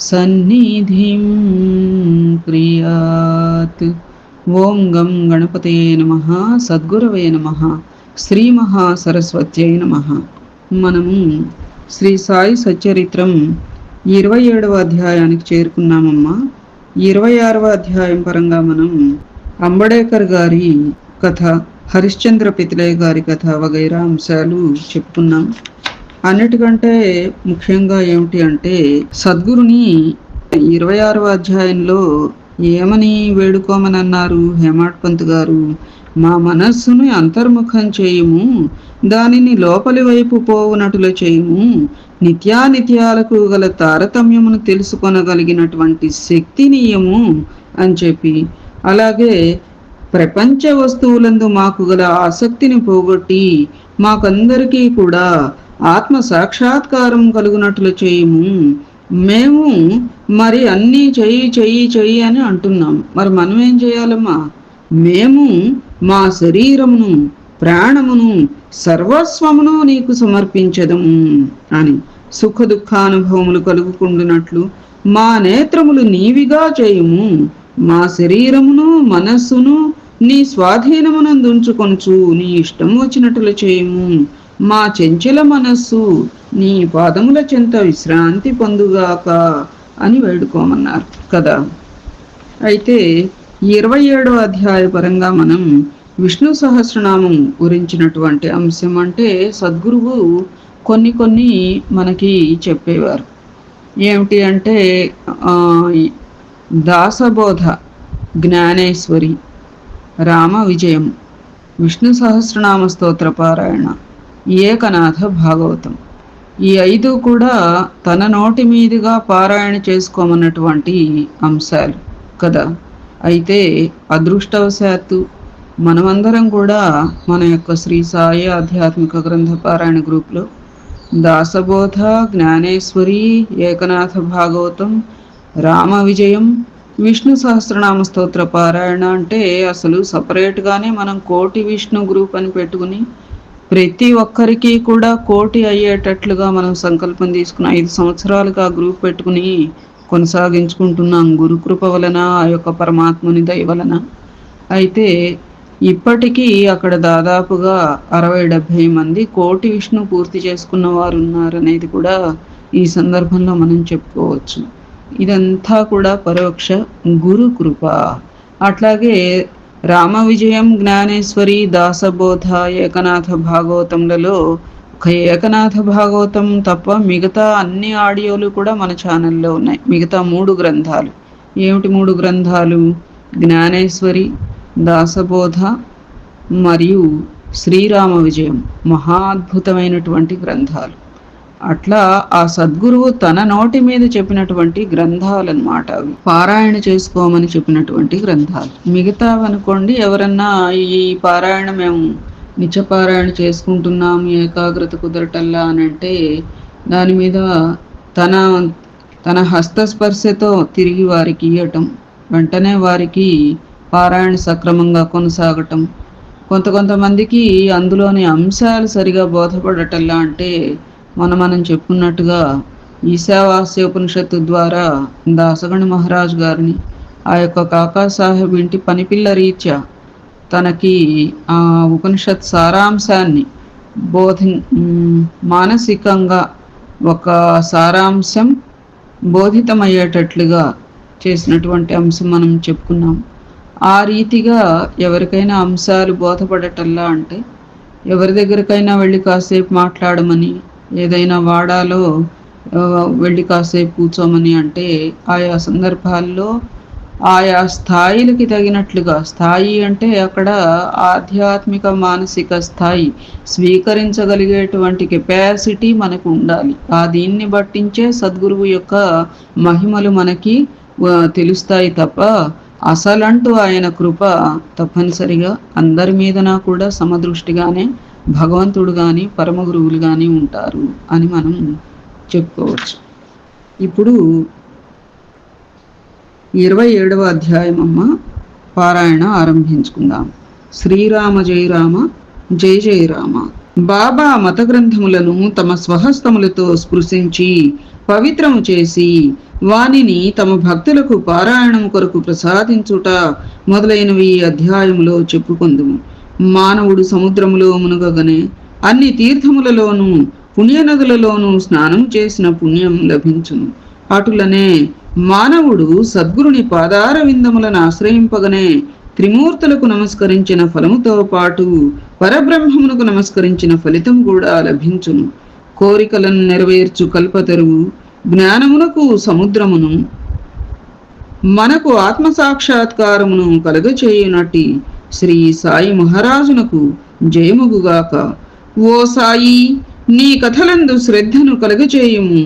సన్నిధిం క్రియాత్. ఓం గం గణపతయే నమ సద్గురవే నమ శ్రీ మహాసరస్వత్యై నమ. మనము శ్రీ సాయి సచ్చరిత్రం ఇరవై ఏడవ అధ్యాయానికి చేరుకున్నామమ్మా. ఇరవై ఆరవ అధ్యాయం పరంగా మనం అంబడేకర్ గారి కథ హరిశ్చంద్ర పితిలయ్య గారి కథ వగైరా అంశాలు చెప్పుకున్నాం. అన్నిటికంటే ముఖ్యంగా ఏమిటి అంటే సద్గురుని ఇరవై ఆరవ అధ్యాయంలో ఏమని వేడుకోమని అన్నారు హేమాడ్ పంత్ గారు? మా మనస్సును అంతర్ముఖం చేయుము దానిని లోపలి వైపు పోవునటులు చేయుము. నిత్యానిత్యాలకు గల తారతమ్యమును తెలుసుకొనగలిగినటువంటి శక్తినీయము అని చెప్పి. అలాగే ప్రపంచ వస్తువులందు మాకు గల ఆసక్తిని పోగొట్టి మాకందరికీ కూడా ఆత్మ సాక్షాత్కారం కలుగునట్లు చేయము. మేము మరి అన్నీ చెయ్యి చెయ్యి చెయ్యి అని అంటున్నాం. మరి మనం ఏం చేయాలమ్మా? మేము మా శరీరమును ప్రాణమును సర్వస్వమును నీకు సమర్పించదము అని సుఖ దుఃఖానుభవములు కలుగుకుండునట్లు మా నేత్రములు నీవిగా చేయము. మా శరీరమును మనస్సును నీ స్వాధీనమునందుంచుకొనుచు నీ ఇష్టం వచ్చినట్లు చేయము. మా చెంచల మనస్సు నీ పాదముల చెంత విశ్రాంతి పొందుగాక అని వేడుకోమన్నారు కదా? అయితే ఇరవై ఏడవ అధ్యాయ పరంగా మనం విష్ణు సహస్రనామం గురించినటువంటి అంశం అంటే సద్గురువు కొన్ని కొన్ని మనకి చెప్పేవారు. ఏమిటి అంటే దాసబోధ జ్ఞానేశ్వరి రామ విజయం విష్ణు సహస్రనామ స్తోత్ర పారాయణ ఏకనాథ భాగవతం. ఈ ఐదు కూడా తన నోటి మీదుగా పారాయణ చేసుకోమన్నటువంటి అంశాలు కదా? అయితే అదృష్టవశాత్తు మనమందరం కూడా మన యొక్క శ్రీ సాయి ఆధ్యాత్మిక గ్రంథ పారాయణ గ్రూప్లో దాసబోధ జ్ఞానేశ్వరి ఏకనాథ భాగవతం రామ విజయం విష్ణు సహస్రనామ స్తోత్ర పారాయణ అంటే అసలు సపరేట్గానే మనం కోటి విష్ణు గ్రూప్ అని పెట్టుకుని ప్రతి ఒక్కరికి కూడా కోటి అయ్యేటట్లుగా మనం సంకల్పం తీసుకుని ఐదు సంవత్సరాలుగా గ్రూప్ పెట్టుకుని కొనసాగించుకుంటున్నాం గురుకృప వలన ఆ యొక్క పరమాత్ముని దయ వలన. అయితే ఇప్పటికీ అక్కడ దాదాపుగా అరవై డెబ్భై మంది కోటి విష్ణు పూర్తి చేసుకున్న వారు ఉన్నారనేది కూడా ఈ సందర్భంలో మనం చెప్పుకోవచ్చు. ఇదంతా కూడా పరోక్ష గురు కృప అట్లాగే రామ విజయం జ్ఞానేశ్వరి దాసబోధ ఏకనాథ భాగవతంలలో ఒక ఏకనాథ భాగవతం తప్ప మిగతా అన్ని ఆడియోలు కూడా మన ఛానల్లో ఉన్నాయి. మిగతా మూడు గ్రంథాలు. ఏమిటి మూడు గ్రంథాలు? జ్ఞానేశ్వరి దాసబోధ మరియు శ్రీరామ విజయం మహా అద్భుతమైనటువంటి గ్రంథాలు. అట్లా ఆ సద్గురువు తన నోటి మీద చెప్పినటువంటి గ్రంథాలు అనమాట అవి. పారాయణ చేసుకోమని చెప్పినటువంటి గ్రంథాలు. మిగతావనుకోండి ఎవరన్నా ఈ పారాయణ మేము నిత్యపారాయణ చేసుకుంటున్నాం ఏకాగ్రత కుదరటల్లా అని అంటే దాని మీద తన తన హస్తస్పర్శతో తిరిగి వారికి ఇవ్వటం వెంటనే వారికి పారాయణ సక్రమంగా కొనసాగటం. కొంత కొంతమందికి అందులోని అంశాలు సరిగా బోధపడటల్లా అంటే మనం మనం చెప్పుకున్నట్టుగా ఈశావాస్యోపనిషత్తు ద్వారా దాసగణి మహారాజ్ గారిని ఆ యొక్క కాకా సాహెబ్ ఇంటి పనిపిల్ల రీత్యా తనకి ఆ ఉపనిషత్ సారాంశాన్ని బోధి మానసికంగా ఒక సారాంశం బోధితమయ్యేటట్లుగా చేసినటువంటి అంశం మనం చెప్పుకున్నాం. ఆ రీతిగా ఎవరికైనా అంశాలు బోధపడటల్లా అంటే ఎవరి దగ్గరకైనా వెళ్ళి కాసేపు మాట్లాడమని ఏదైనా వాడాలో వెళ్ళి కాసేపు కూర్చోమని అంటే ఆయా సందర్భాల్లో ఆయా స్థాయిలకి తగినట్లుగా స్థాయి అంటే అక్కడ ఆధ్యాత్మిక మానసిక స్థాయి స్వీకరించగలిగేటువంటి కెపాసిటీ మనకు ఉండాలి. ఆ దీన్ని బట్టించే సద్గురువు యొక్క మహిమలు మనకి తెలుస్తాయి తప్ప అసలంటూ ఆయన కృప తప్పనిసరిగా అందరి మీదన కూడా సమదృష్టిగానే భగవంతుడు కానీ పరమ గురువులు కానీ ఉంటారు అని మనం చెప్పుకోవచ్చు. ఇప్పుడు ఇరవై ఏడవ అధ్యాయం అమ్మ పారాయణ ఆరంభించుకుందాం. శ్రీరామ జయ రామ జయ జయ రామ. బాబా మత గ్రంథములను తమ స్వహస్తములతో స్పృశించి పవిత్రము చేసి వానిని తమ భక్తులకు పారాయణం కొరకు ప్రసాదించుట మొదలైనవి అధ్యాయంలో అధ్యాయములో చెప్పుకుందుము. మానవుడు సముద్రములో మునుగగనే అన్ని తీర్థములలోనూ పుణ్యనదులలోనూ స్నానం చేసిన పుణ్యం లభించును. అటులనే మానవుడు సద్గురుని పాదార విందములను ఆశ్రయింపగనే త్రిమూర్తులకు నమస్కరించిన ఫలముతో పాటు పరబ్రహ్మమునకు నమస్కరించిన ఫలితం కూడా లభించును. కోరికలను నెరవేర్చు కల్పతరువు జ్ఞానమునకు సముద్రమును మనకు ఆత్మ సాక్షాత్కారమును కలుగచేయునట్టి శ్రీ సాయి మహారాజునకు జయముగుగాక. ఓ సాయి నీ కథలందు శ్రద్ధను కలుగచేయుము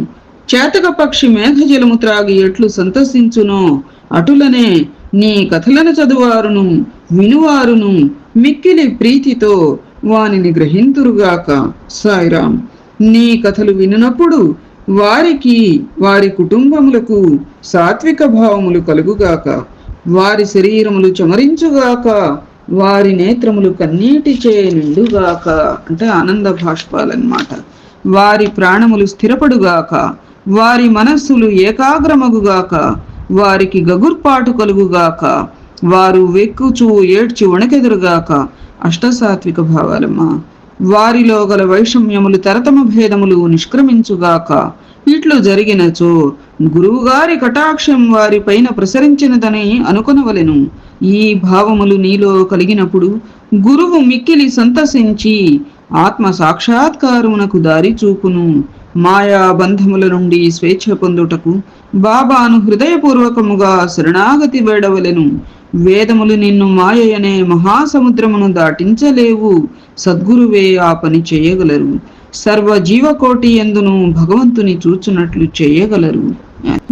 చేతక పక్షి మేఘజలము త్రాగి ఎట్లు సంతసించునో అటులనే నీ కథలను చదువారును వినువారును మిక్కిలి ప్రీతితో వానిని గ్రహింతురుగాక సాయిరాం. నీ కథలు వినునప్పుడు వారికి వారి కుటుంబములకు సాత్విక భావములు కలుగుగాక వారి శరీరములు చమరించుగాక వారి నేత్రములు కన్నీటి చేయనుండుగాక అంటే ఆనంద భాష్పాలన్నమాట. వారి ప్రాణములు స్థిరపడుగాక వారి మనస్సులు ఏకాగ్రమగుగాక వారికి గగుర్పాటు కలుగుగాక వారు వెక్కుచూ ఏడ్చి వణకెదురుగాక అష్టసాత్విక భావాలమ్మా. వారిలో గల వైషమ్యములు తరతమ భేదములు నిష్క్రమించుగాక ఇట్లు జరిగినచో గురువుగారి కటాక్షం వారిపైన ప్రసరించినదని అనుకొనవలెను. ఈ భావములు నీలో కలిగినప్పుడు గురువు మిక్కిలి సంతసించి ఆత్మ సాక్షాత్కారమునకు దారి చూపును. మాయా బంధముల నుండి స్వేచ్ఛ పొందుటకు బాబాను హృదయపూర్వకముగా శరణాగతి వేడవలెను. వేదములు నిన్ను మాయయనే మహాసముద్రమును దాటించలేవు. సద్గురువే ఆ పని చేయగలరు. సర్వ జీవకోటి ఎందును భగవంతుని చూచున్నట్లు చేయగలరు.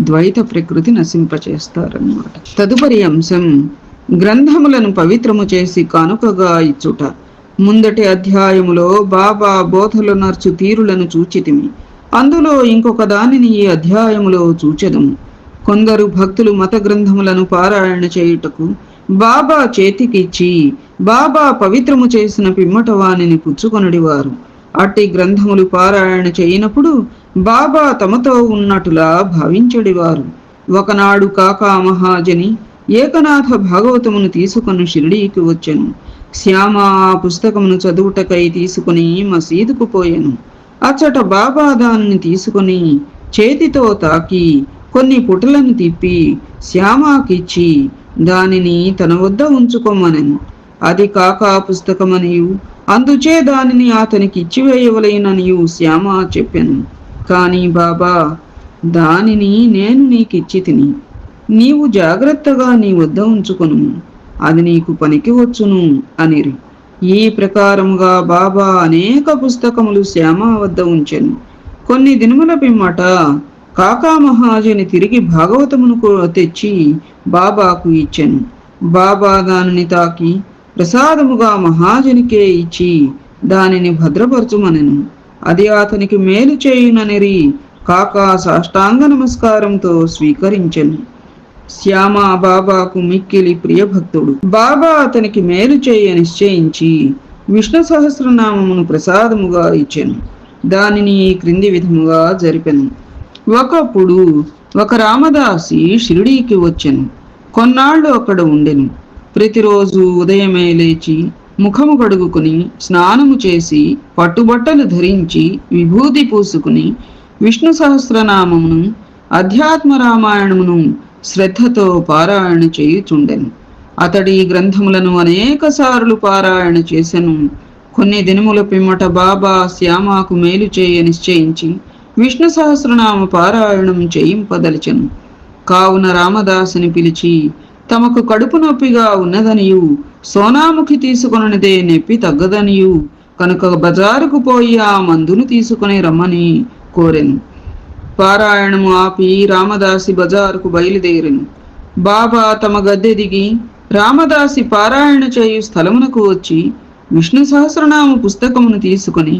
ద్వైత ప్రకృతి నశింపచేస్తారన్నమాట. తదుపరి అంశం గ్రంథములను పవిత్రము చేసి కానుకగా ఇచ్చుట. ముందటి అధ్యాయములో బాబా బోధలు నర్చు తీరులను చూచితిమి. అందులో ఇంకొక దానిని ఈ అధ్యాయములో చూచెదము. కొందరు భక్తులు మత గ్రంథములను పారాయణ చేయుటకు బాబా చేతికిచ్చి బాబా పవిత్రము చేసిన పిమ్మట వానిని పుచ్చుకొనడివారు. అట్టి గ్రంథములు పారాయణ చేయనప్పుడు బాబా తమతో ఉన్నట్టులా భావించడివారు. ఒకనాడు కాకా మహాజని ఏకనాథ భాగవతమును తీసుకొని షిరిడీకి వచ్చెను. శ్యామ ఆ పుస్తకమును చదువుటకై తీసుకుని మసీదుకు పోయెను. అచ్చట బాబా దానిని తీసుకొని చేతితో తాకి కొన్ని పుటలను తిప్పి శ్యామాకిచ్చి దానిని తన వద్ద ఉంచుకోమనెను అది కాక పుస్తకమనియు. అందుచే దానిని అతనికి ఇచ్చివేయవలెననియు శ్యామ చెప్పెను. కానీ బాబా దానిని నేను నీకిచ్చి తిని నీవు జాగ్రత్తగా నీ వద్ద ఉంచుకొను. అది నీకు పనికి వచ్చును అనిరి. ఈ ప్రకారముగా బాబా అనేక పుస్తకములు శ్యామ వద్ద ఉంచెను. కొన్ని దినముల పిమ్మట కాకా మహాజని తిరిగి భాగవతమును తెచ్చి బాబాకు ఇచ్చెను. బాబా దానిని తాకి ప్రసాదముగా మహాజనికే ఇచ్చి దానిని భద్రపరచుమనెను. అది అతనికి మేలు చేయుననిరి. కాకా సాష్టాంగ నమస్కారంతో స్వీకరించెను. శ్యామ బాబాకు మిక్కిలి ప్రియభక్తుడు. బాబా అతనికి మేలు చేయ నిశ్చయించి విష్ణు సహస్రనామమును ప్రసాదముగా ఇచ్చెను. దానిని ఈ క్రింది విధముగా జరిపెను. ఒకప్పుడు ఒక రామదాసి షిరిడీకి వచ్చెను. కొన్నాళ్ళు అక్కడ ఉండెను. ప్రతిరోజు ఉదయమే లేచి ముఖము కడుగుకుని స్నానము చేసి పట్టుబట్టలు ధరించి విభూతి పూసుకుని విష్ణు సహస్రనామమును అధ్యాత్మ రామాయణమును శ్రద్ధతో పారాయణ చేయుచుండెను. అతడి ఈ గ్రంథములను అనేక సార్లు పారాయణ చేసెను. కొన్ని దినముల పిమ్మట బాబా శ్యామాకు మేలు చేయ నిశ్చయించి విష్ణు సహస్రనామ పారాయణం చేయింపదలిచెను. కావున రామదాసుని పిలిచి తమకు కడుపు నొప్పిగా ఉన్నదనియు సోనాముఖి తీసుకొననిదే నెప్పి తగ్గదనియు కనుక బజారుకు పోయి ఆ మందును తీసుకుని రమ్మని కోరెను. పారాయణము ఆపి రామదాసి బజారుకు బయలుదేరిను. బాబా తమ గద్దె దిగి రామదాసి పారాయణ చేయు స్థలమునకు వచ్చి విష్ణు సహస్రనామ పుస్తకమును తీసుకొని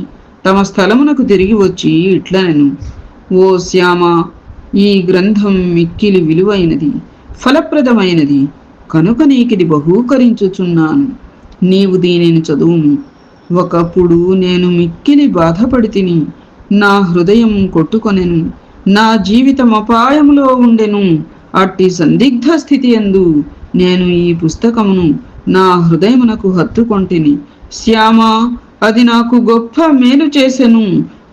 తమ స్థలమునకు తిరిగి వచ్చి ఇట్లనెను. ఓ శ్యామ ఈ గ్రంథం మిక్కిలి విలువైనది ఫలప్రదమైనది కనుక నీకిది బహూకరించుచున్నాను. నీవు దీనిని చదువుము. ఒకప్పుడు నేను మిక్కిలి బాధపడి తిని నా హృదయం కొట్టుకొనెను. నా జీవితం అపాయములో ఉండెను. అట్టి సందిగ్ధ స్థితి ఎందు నేను ఈ పుస్తకమును నా హృదయమునకు హత్తుకొంటిని. శ్యామ అది నాకు గొప్ప మేలు చేసెను.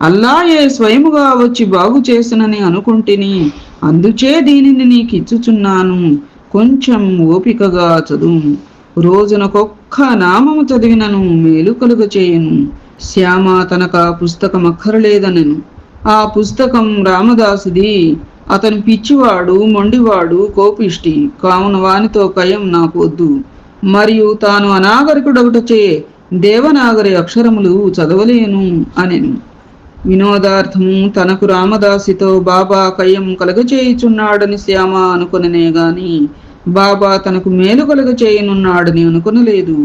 అల్లాయే స్వయముగా వచ్చి బాగు చేసనని అనుకుంటుని. అందుచే దీనిని నీకు ఇచ్చుచున్నాను కొంచెం ఓపికగా చదువు. రోజునకొక్క నామము చదివినను మేలు కలుగ చేయను శ్యామ తనక పుస్తకం అక్కరలేదనను ఆ పుస్తకం రామదాసుది. అతను పిచ్చివాడు మొండివాడు కోపిష్టి. కావున వానితో కయం నాకు వద్దు మరియు తాను అనాగరికుడొకటచే దేవనాగరి అక్షరములు చదవలేను అనెను. వినోదార్థము తనకు రామదాసితో బాబా కయం కలగచేయుచున్నాడని శ్యామ అనుకుననే గాని బాబా తనకు మేలు కలగచేయనున్నాడని అనుకునలేదు.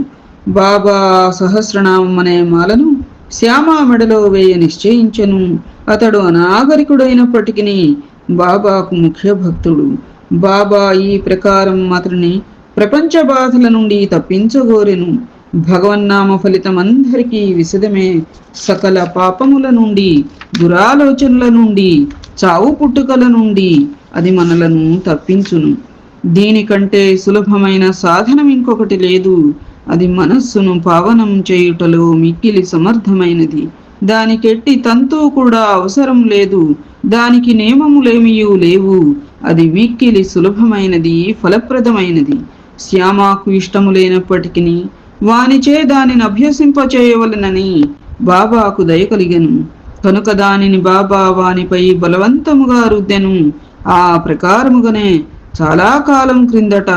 బాబా సహస్రనామం అనే మాలను శ్యామ మెడలో వేయ నిశ్చయించెను. అతడు అనాగరికుడైనప్పటికీ బాబాకు ముఖ్య భక్తుడు బాబా ఈ ప్రకారం అతడిని ప్రపంచ బాధల నుండి తప్పించగోరెను. భగవన్నామ ఫలితం అందరికీ విశదమే సకల పాపముల నుండి దురాలోచనల నుండి చావు పుట్టుకల నుండి అది మనలను తప్పించును. దీనికంటే సులభమైన సాధనం ఇంకొకటి లేదు. అది మనస్సును పావనం చేయుటలో మిక్కిలి సమర్థమైనది. దానికెట్టి తంతు కూడా అవసరం లేదు. దానికి నియమములేమియూ లేవు. అది మిక్కిలి సులభమైనది ఫలప్రదమైనది. శ్యామాకు ఇష్టము లేనప్పటికీ వానిచే దానిని అభ్యసింపచేయవలనని బాబాకు దయ కలిగెను. కనుక దానిని బాబా వానిపై బలవంతముగా రుద్దెను. ఆ ప్రకారముగానే చాలా కాలం క్రిందట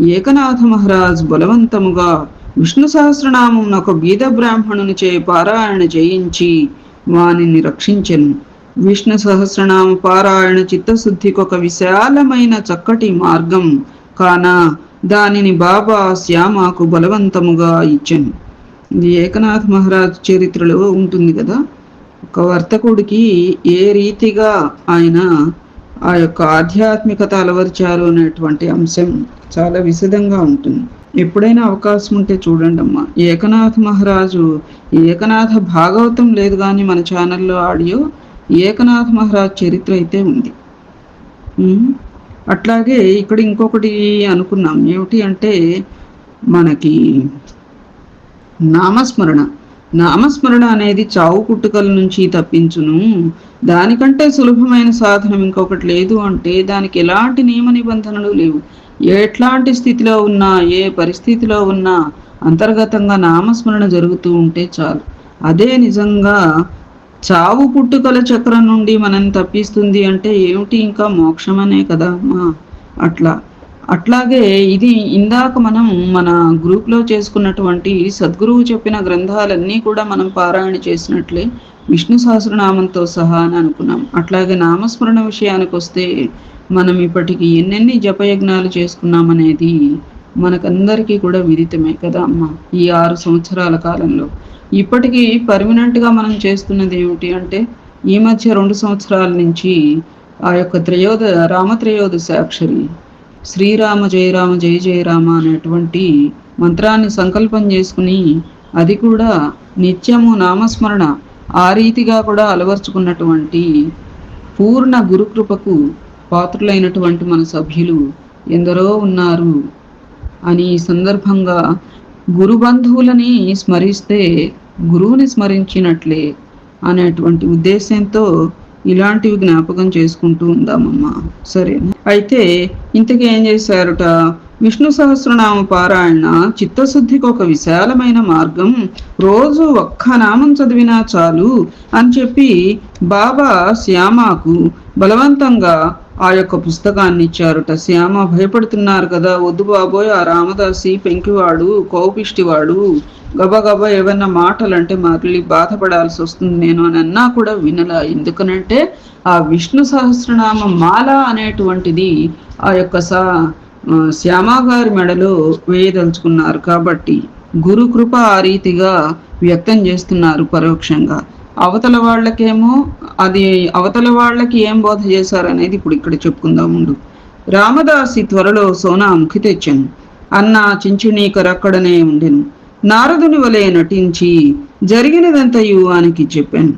ఏకనాథ మహారాజ్ బలవంతముగా విష్ణు సహస్రనామం ఒక బీద బ్రాహ్మణునిచే పారాయణ చేయించి వానిని రక్షించెను. విష్ణు సహస్రనామ పారాయణ చిత్తశుద్ధికి ఒక విశాలమైన చక్కటి మార్గం కాన దానిని బాబా శ్యామాకు బలవంతముగా ఇచ్చెను. ఇది ఏకనాథ్ మహారాజ్ చరిత్రలో ఉంటుంది కదా. ఒక వర్తకుడికి ఏ రీతిగా ఆయన ఆ యొక్క ఆధ్యాత్మికత అలవరిచారు అనేటువంటి అంశం చాలా విశదంగా ఉంటుంది. ఎప్పుడైనా అవకాశం ఉంటే చూడండి అమ్మా. ఏకనాథ్ మహారాజు ఏకనాథ భాగవతం లేదు కానీ మన ఛానల్లో ఆడియో ఏకనాథ్ మహారాజ్ చరిత్ర అయితే ఉంది. అట్లాగే ఇక్కడ ఇంకొకటి అనుకున్నాం. ఏమిటి అంటే మనకి నామస్మరణ. నామస్మరణ అనేది చావు పుట్టుకల నుంచి తప్పించును. దానికంటే సులభమైన సాధనం ఇంకొకటి లేదు అంటే దానికి ఎలాంటి నియమ నిబంధనలు లేవు. ఎట్లాంటి స్థితిలో ఉన్నా ఏ పరిస్థితిలో ఉన్నా అంతర్గతంగా నామస్మరణ జరుగుతూ ఉంటే చాలు. అదే నిజంగా చావు పుట్టుకల చక్రం నుండి మనం తప్పిస్తుంది అంటే ఏమిటి ఇంకా మోక్షమనే కదా? అట్లా. అట్లాగే ఇది ఇందాక మనం మన గ్రూప్లో చేసుకున్నటువంటి సద్గురువు చెప్పిన గ్రంథాలన్నీ కూడా మనం పారాయణ చేసినట్లే విష్ణు సహస్రనామంతో సహా అని అనుకున్నాం. అట్లాగే నామస్మరణ విషయానికి వస్తే మనం ఇప్పటికి ఎన్నెన్ని జపయజ్ఞాలు చేసుకున్నామనేది మనకందరికీ కూడా విదితమే కదా అమ్మ ఈ ఆరు సంవత్సరాల కాలంలో. ఇప్పటికీ పర్మనెంట్గా మనం చేస్తున్నది ఏమిటి అంటే ఈ మధ్య రెండు సంవత్సరాల నుంచి ఆ యొక్క త్రయోద రామత్రయోదశి అక్షరి శ్రీరామ జయరామ జయ జయరామ అనేటువంటి మంత్రాన్ని సంకల్పం చేసుకుని అది కూడా నిత్యము నామస్మరణ ఆ రీతిగా కూడా అలవర్చుకున్నటువంటి పూర్ణ గురుకృపకు పాత్రులైనటువంటి మన సభ్యులు ఎందరో ఉన్నారు. అని ఈ సందర్భంగా గురు బంధువులని స్మరిస్తే గురువుని స్మరించినట్లే అనేటువంటి ఉద్దేశంతో ఇలాంటివి జ్ఞాపకం చేసుకుంటూ ఉందామమ్మా. సరే అయితే ఇంతకీ ఏం చేశారుట? విష్ణు సహస్రనామ పారాయణ చిత్తశుద్ధికి ఒక విశాలమైన మార్గం. రోజు ఒక్క నామం చదివినా చాలు అని చెప్పి బాబా శ్యామాకు బలవంతంగా ఆ యొక్క పుస్తకాన్ని ఇచ్చారట. శ్యామ భయపడుతున్నారు కదా వద్దు బాబోయ్ ఆ రామదాసి పెంకివాడు కోపిష్టివాడు గబగబా ఏమన్నా మాటలు అంటే మళ్ళీ బాధపడాల్సి వస్తుంది. నేను అని అన్నా కూడా వినలా. ఎందుకనంటే ఆ విష్ణు సహస్రనామ మాల అనేటువంటిది ఆ యొక్క సా శ్యామ గారి మెడలో వేయదలుచుకున్నారు కాబట్టి గురు కృప ఆ రీతిగా వ్యక్తం చేస్తున్నారు పరోక్షంగా. అవతల వాళ్ళకేమో అది అవతల వాళ్ళకి ఏం బోధ చేశారనేది ఇప్పుడు ఇక్కడ చెప్పుకుందాం ముందు. రామదాసి త్వరలో సోనా ముఖి తెచ్చాను. అన్న చించునీకరక్కడనే ఉండెను. నారదుని వలె నటించి జరిగినదంతయు ఆనికి చెప్పాను.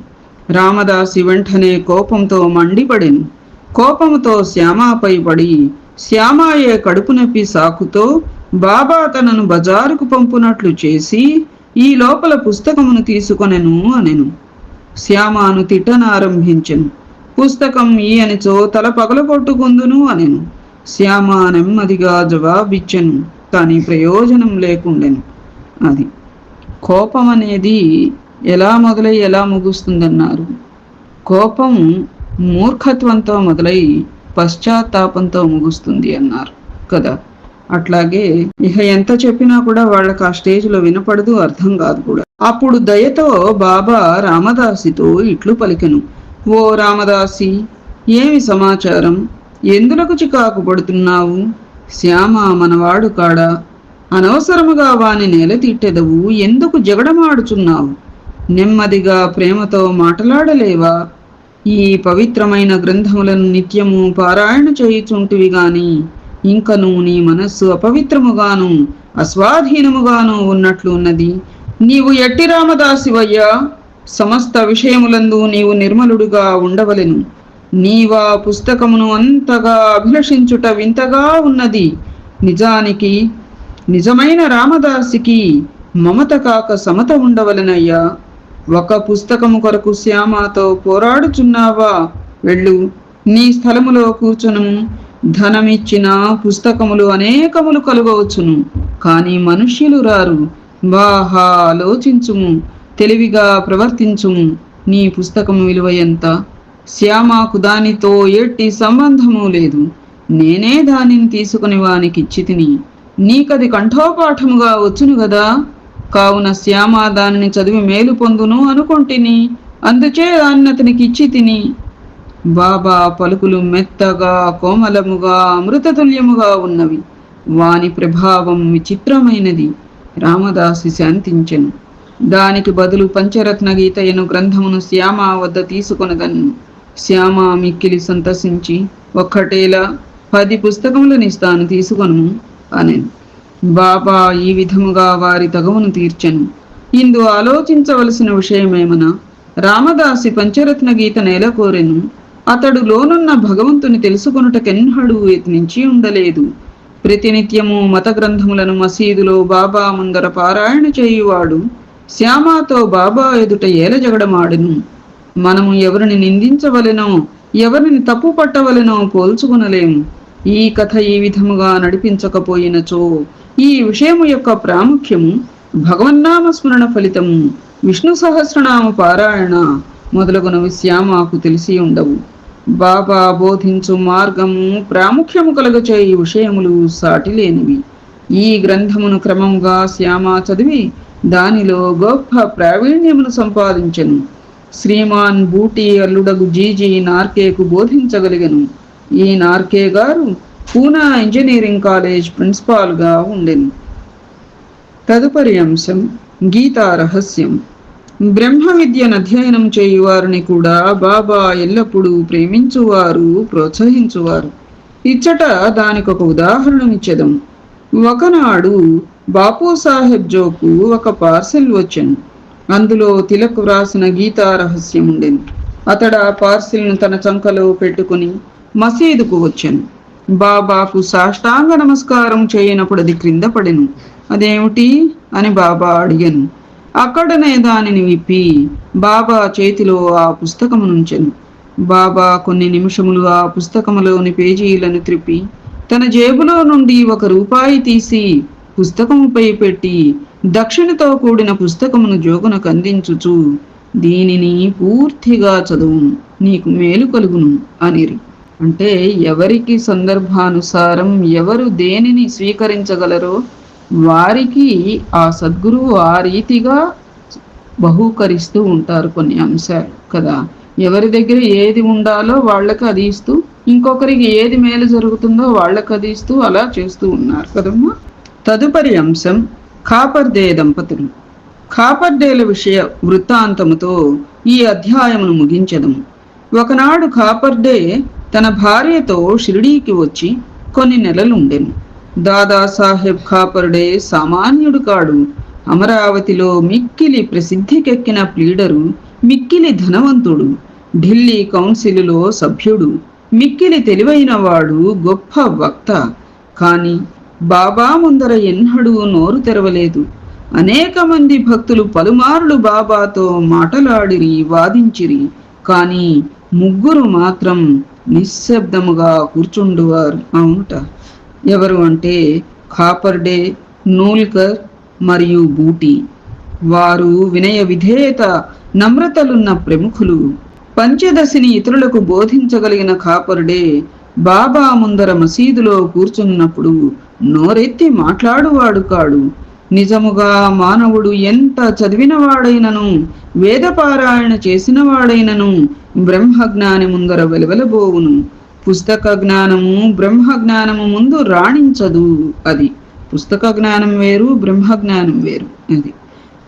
రామదాసి వెంటనే కోపంతో మండిపడెను. కోపంతో శ్యామాపై పడి శ్యామాయే కడుపు నొప్పి సాకుతో బాబా తనను బజారుకు పంపునట్లు చేసి ఈ లోపల పుస్తకమును తీసుకొనెను అనెను. శ్యామాను తిట్టనారంభించెను. పుస్తకం ఈయనిచో తల పగలగొట్టుకుందును అనెను. శ్యామ నెమ్మదిగా జవాబిచ్చెను. కానీ ప్రయోజనం లేకుండెను. అది. కోపం అనేది ఎలా మొదలై ఎలా ముగుస్తుందన్నారు. కోపం మూర్ఖత్వంతో మొదలై పశ్చాత్తాపంతో ముగుస్తుంది అన్నారు కదా? అట్లాగే ఇక ఎంత చెప్పినా కూడా వాళ్ళకి ఆ స్టేజ్లో వినపడదు అర్థం కాదు కూడా. అప్పుడు దయతో బాబా రామదాసితో ఇట్లు పలికెను. ఓ రామదాసి ఏమి సమాచారం? ఎందులకు చికాకు పడుతున్నావు? శ్యామ మనవాడు కాడా? అనవసరముగా వాని నేలతీట్టెదవు. ఎందుకు జగడమాడుచున్నావు? నెమ్మదిగా ప్రేమతో మాట్లాడలేవా? ఈ పవిత్రమైన గ్రంథములను నిత్యము పారాయణ చేయుచుంటివి గాని ఇంకను నీ మనస్సు అపవిత్రముగాను అస్వాధీనముగాను ఉన్నట్లు ఉన్నది. నీవు ఎట్టి రామదాసివయ్యా? సమస్త విషయములందు నీవు నిర్మలుడుగా ఉండవలెను. నీవా పుస్తకమును అంతగా అభిలషించుట వింతగా ఉన్నది. నిజానికి నిజమైన రామదాసికి మమత కాక సమత ఉండవలెనయ్యా. ఒక పుస్తకము కొరకు శ్యామతో పోరాడుచున్నావా? వెళ్ళు. నీ స్థలములో కూర్చును. ధనమిచ్చిన పుస్తకములు అనేకములు కలుగవచ్చును. కానీ మనుష్యులు రారు. బాహా ఆలోచించుము. తెలివిగా ప్రవర్తించుము. నీ పుస్తకము విలువ ఎంత? శ్యామాకు దానితో ఎట్టి సంబంధము లేదు. నేనే దానిని తీసుకుని వానికి చితిని తిని నీకది కంఠోపాఠముగా వచ్చును గదా? కావున శ్యామ దానిని చదివి మేలు పొందును అనుకొంటిని. అందుచే దాన్ని అతనికి ఇచ్చి తిని బాబా పలుకులు మెత్తగా కోమలముగా అమృతతుల్యముగా ఉన్నవి. వాని ప్రభావం విచిత్రమైనది. రామదాసి శాంతించెను. దానికి బదులు పంచరత్న గీతయను గ్రంథమును శ్యామ వద్ద తీసుకొనదను శ్యామ మిక్కిలి సంతసించి ఒక్కటేలా పది పుస్తకములనిస్తాను తీసుకొను అనెను. బాబా ఈ విధముగా వారి తగవును తీర్చెను. ఇందు ఆలోచించవలసిన విషయమేమన రామదాసి పంచరత్న గీత నేల కోరెను. అతడు లోనున్న భగవంతుని తెలుసుకొనుటకెన్నడూ యత్నించి ఉండలేదు. ప్రతినిత్యము మత గ్రంథములను మసీదులో బాబా ముందర పారాయణ చేయువాడు శ్యామాతో బాబా ఎదుట ఏలజగడమాడును మనము ఎవరిని నిందించవలెనో ఎవరిని తప్పు పట్టవలెనో పోల్చుకునలేము. ఈ కథ ఈ విధముగా నడిపించకపోయినచో ఈ విషయము యొక్క ప్రాముఖ్యము భగవన్నామ స్మరణ ఫలితము విష్ణు సహస్రనామ పారాయణ మొదలగునవి శ్యామాకు తెలిసి ఉండవు. బాబా బోధించు మార్గము ప్రాముఖ్యము కలుగచే ఈ విషయములు సాటి లేనివి ఈ గ్రంథమును క్రమంగా శ్యామ చదివి దానిలో గొప్ప ప్రావీణ్యమును సంపాదించెను. శ్రీమాన్ బూటి అల్లుడగు జీజీ నార్కేకు బోధించగలిగను. ఈ నార్కే గారు పూనా ఇంజనీరింగ్ కాలేజ్ ప్రిన్సిపాల్గా ఉండింది తదుపరి అంశం గీతా రహస్యం. బ్రహ్మ విద్యను అధ్యయనం చేయువారిని కూడా బాబా ఎల్లప్పుడూ ప్రేమించువారు ప్రోత్సహించువారు. ఇచ్చట దానికి ఒక ఉదాహరణనిచ్చేదం ఒకనాడు బాపు సాహెబ్ జోకు ఒక పార్సెల్ వచ్చాను. అందులో తిలక్ వ్రాసిన గీతా రహస్యం ఉండింది అతడు ఆ పార్సిల్ను తన చంకలో పెట్టుకుని మసీదుకు వచ్చాను. బాబాకు సాష్టాంగ నమస్కారం చేయనప్పుడు అది క్రింద పడెను. అదేమిటి? అని బాబా అడిగాను. అక్కడనే దానిని విప్పి బాబా చేతిలో ఆ పుస్తకమునుంచెను బాబా కొన్ని నిమిషములు ఆ పుస్తకములోని పేజీలను త్రిప్పి తన జేబులో నుండి ఒక రూపాయి తీసి పుస్తకముపై పెట్టి దక్షిణతో కూడిన పుస్తకమును జోగునకు అందించుచు దీనిని పూర్తిగా చదువును నీకు మేలు కలుగును అనిరి. అంటే ఎవరికి సందర్భానుసారం ఎవరు దేనిని స్వీకరించగలరో వారికి ఆ సద్గురువు ఆ రీతిగా బహూకరిస్తూ ఉంటారు కొన్ని అంశాలు కదా? ఎవరి దగ్గర ఏది ఉండాలో వాళ్ళకి అది ఇస్తూ ఇంకొకరికి ఏది మేలు జరుగుతుందో వాళ్ళకి అది ఇస్తూ అలా చేస్తూ ఉన్నారు కదమ్మా? తదుపరి అంశం కాపర్దే దంపతులు. కాపర్డేల విషయ వృత్తాంతముతో ఈ అధ్యాయమును ముగించదము. ఒకనాడు కాపర్డే తన భార్యతో షిరిడీకి వచ్చి కొన్ని నెలలుండెను. దాదాసాహెబ్ ఖాపరుడే సామాన్యుడు కాడు. అమరావతిలో మిక్కిలి ప్రసిద్ధికెక్కిన ప్లీడరు మిక్కిలి ధనవంతుడు ఢిల్లీ కౌన్సిలులో సభ్యుడు మిక్కిలి తెలివైనవాడు గొప్ప వక్త. కాని బాబా ముందర ఎన్నడూ నోరు తెరవలేదు. అనేక మంది భక్తులు పలుమార్లు బాబాతో మాటలాడిరి వాదించిరి. కానీ ముగ్గురు మాత్రం నిశ్శబ్దముగా కూర్చుండువారు. అవునుట. ఎవరు అంటే కాపర్డే నూల్కర్ మరియు బూటి. వారు వినయ విధేయత నమ్రతలున్న ప్రముఖులు. పంచదశిని ఇతరులకు బోధించగలిగిన కాపరుడే బాబా ముందర మసీదులో కూర్చున్నప్పుడు నోరెత్తి మాట్లాడువాడు కాడు. నిజముగా మానవుడు ఎంత చదివినవాడైనను వేదపారాయణ చేసినవాడైనను బ్రహ్మజ్ఞాని ముందర వెలువెలబోవును. పుస్తక జ్ఞానము బ్రహ్మ జ్ఞానము ముందు రాణించదు అది. పుస్తక జ్ఞానం వేరు బ్రహ్మజ్ఞానం వేరు అది.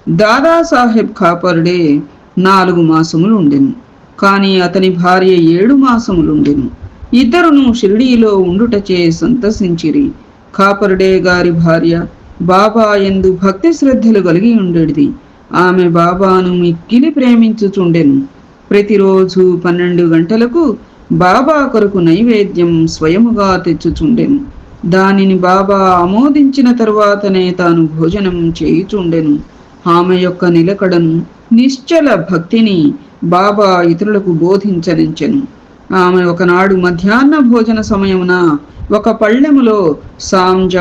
దాదాసాహెబ్ కాపర్డే నాలుగు మాసములు ఉండెను కానీ అతని భార్య ఏడు మాసములుండెను. ఇద్దరును షిరిడీలో ఉండుటచే సంతసించిరి. కాపర్డే గారి భార్య బాబా ఎందు భక్తి శ్రద్ధలు కలిగి ఉండేది ఆమె బాబాను మిక్కిలి ప్రేమించుచుండెను. ప్రతిరోజు పన్నెండు గంటలకు బాబా కొరకు నైవేద్యం స్వయముగా తెచ్చుచుండెను. దానిని బాబా ఆమోదించిన తరువాతనే తాను భోజనం చేయుచుండెను. ఆమె యొక్క నిలకడను నిశ్చల భక్తిని బాబా ఇతరులకు బోధించనించెను. ఆమె ఒకనాడు మధ్యాహ్న భోజన సమయమున ఒక పళ్ళెములో సాంజ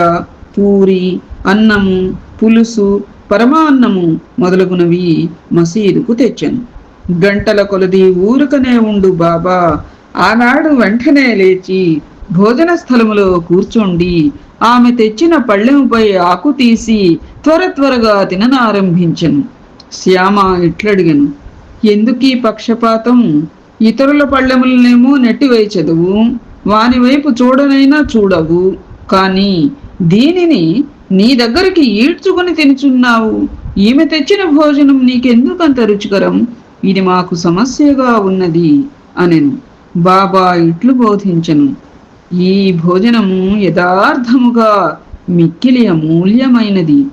పూరి అన్నము పులుసు పరమాన్నము మొదలగునవి మసీదుకు తెచ్చాను. గంటల కొలది ఊరుకనే ఉండు బాబా. ఆనాడు వెంటనే లేచి భోజన స్థలములో కూర్చుండి. ఆమె తెచ్చిన పళ్ళెముపై ఆకు తీసి త్వర త్వరగా తిననారంభించను. శ్యామ ఇట్లడిగను ఎందుకీ పక్షపాతం? ఇతరుల పళ్ళెములనేమో నెట్టివేచదువు. వాని వైపు చూడనైనా చూడవు. కానీ దీనిని నీ దగ్గరికి ఈడ్చుకుని తినుచున్నావు. ఈమె తెచ్చిన భోజనం నీకెందుకంత రుచికరం? ఇది మాకు సమస్యగా ఉన్నది అనెను. బాబా ఇట్లు బోధించను. ఈ భోజనము యథార్థముగా మిక్కిలి అమూల్యమైనది.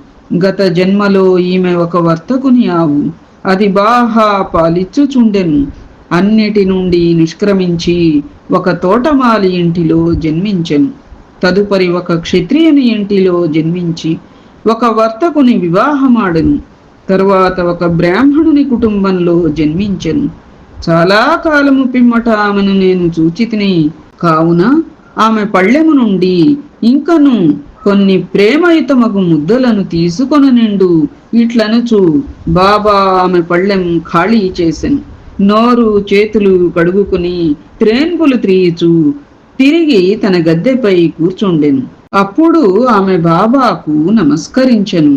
గత జన్మలో ఈమె ఒక వర్తకుని ఆవు. అది బాహా పాలిచ్చుచుండెను. అన్నిటి నుండి నిష్క్రమించి ఒక తోటమాలి ఇంటిలో జన్మించెను. తదుపరి ఒక క్షత్రియుని ఇంటిలో జన్మించి ఒక వర్తకుని వివాహమాడెను. తరువాత ఒక బ్రాహ్మణుని కుటుంబంలో జన్మించెను. చాలా కాలము పిమ్మట ఆమెను నేను చూచితిని. కావున ఆమె పళ్ళెము నుండి ఇంకను కొన్ని ప్రేమయుతమగు ముద్దలను తీసుకొన నిండు ఇట్లనుచు బాబా ఆమె పళ్ళెం ఖాళీ చేసెను. నోరు చేతులు కడుగుకుని త్రేన్పులు త్రీచు తిరిగి తన గద్దెపై కూర్చుండెను. అప్పుడు ఆమె బాబాకు నమస్కరించెను.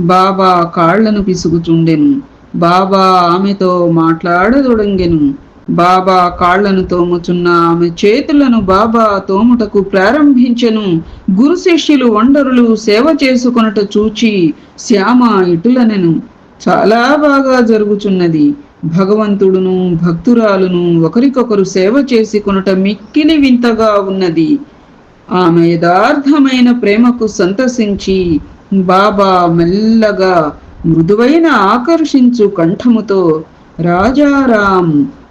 బాబా కాళ్ళను పిసుగుచుండెను బాబా ఆమెతో మాట్లాడదొడంగెను. బాబా కాళ్ళను తోముచున్న ఆమె చేతులను బాబా తోముటకు ప్రారంభించెను. గురు శిష్యులు వండరులు సేవ చేసుకొనుట చూచి శ్యామ ఇటులనెను. చాలా బాగా జరుగుచున్నది. భగవంతుడును భక్తురాలును ఒకరికొకరు సేవ చేసి కొనుట మిక్కిలి వింతగా ఉన్నది. ఆమె యథార్థమైన ప్రేమకు సంతసించి బాబా మెల్లగా మృదువైన ఆకర్షించు కంఠముతో రాజారాం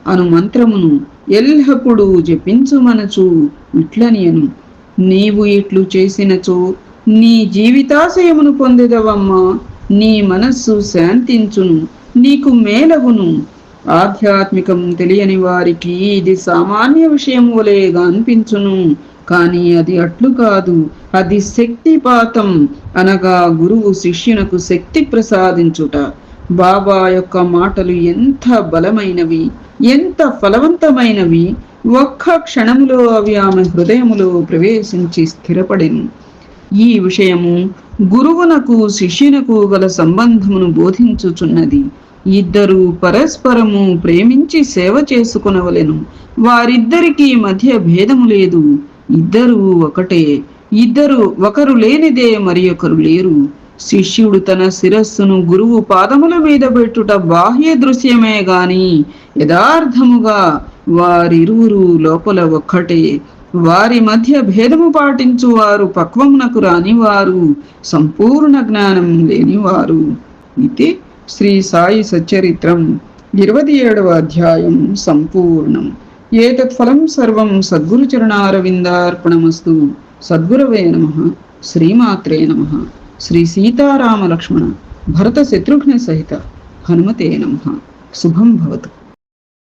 అను మంత్రమును ఎల్లప్పుడూ జపించుమనచు ఇట్లనియను. నీవు ఇట్లు చేసినచో నీ జీవితాశయమును పొందెదవమ్మా నీ మనస్సు శాంతించును. నీకు మేలగును. ఆధ్యాత్మికం తెలియని వారికి ఇది సామాన్య విషయం వలేగా అనిపించును కానీ అది అట్లు కాదు. అది శక్తిపాతం. అనగా గురువు శిష్యునకు శక్తి ప్రసాదించుట. బాబా యొక్క మాటలు ఎంత బలమైనవి ఎంత ఫలవంతమైనవి. ఒక్క క్షణములో అవి ఆమె హృదయములో ప్రవేశించి స్థిరపడిను. ఈ విషయము గురువునకు శిష్యునకు గల సంబంధమును బోధించుచున్నది. ఇద్దరు పరస్పరము ప్రేమించి సేవ చేసుకునవలెను. వారిద్దరికీ మధ్య భేదము లేదు. ఇద్దరు ఒకటే. ఇద్దరు ఒకరు లేనిదే మరి ఒకరు లేరు. శిష్యుడు తన శిరస్సును గురువు పాదముల మీద పెట్టుట బాహ్య దృశ్యమే గాని యథార్థముగా వారిరువురు లోపల ఒక్కటే. వారి మధ్య భేదము పాటించు వారు పక్వమునకు రానివారు సంపూర్ణ జ్ఞానం లేనివారు. ఇది శ్రీ సాయి సచ్చరిత్రం ఇరవై ఏడవ అధ్యాయం సంపూర్ణం. ఏతత్ఫలం సర్వం సద్గురు చరణారవిందార్పణమస్తు. సద్గురవే నమ. శ్రీమాత్రే నమ. శ్రీ సీతారామలక్ష్మణ భరత శత్రుఘ్న సహిత హనుమతే నమ. శుభం భవతు.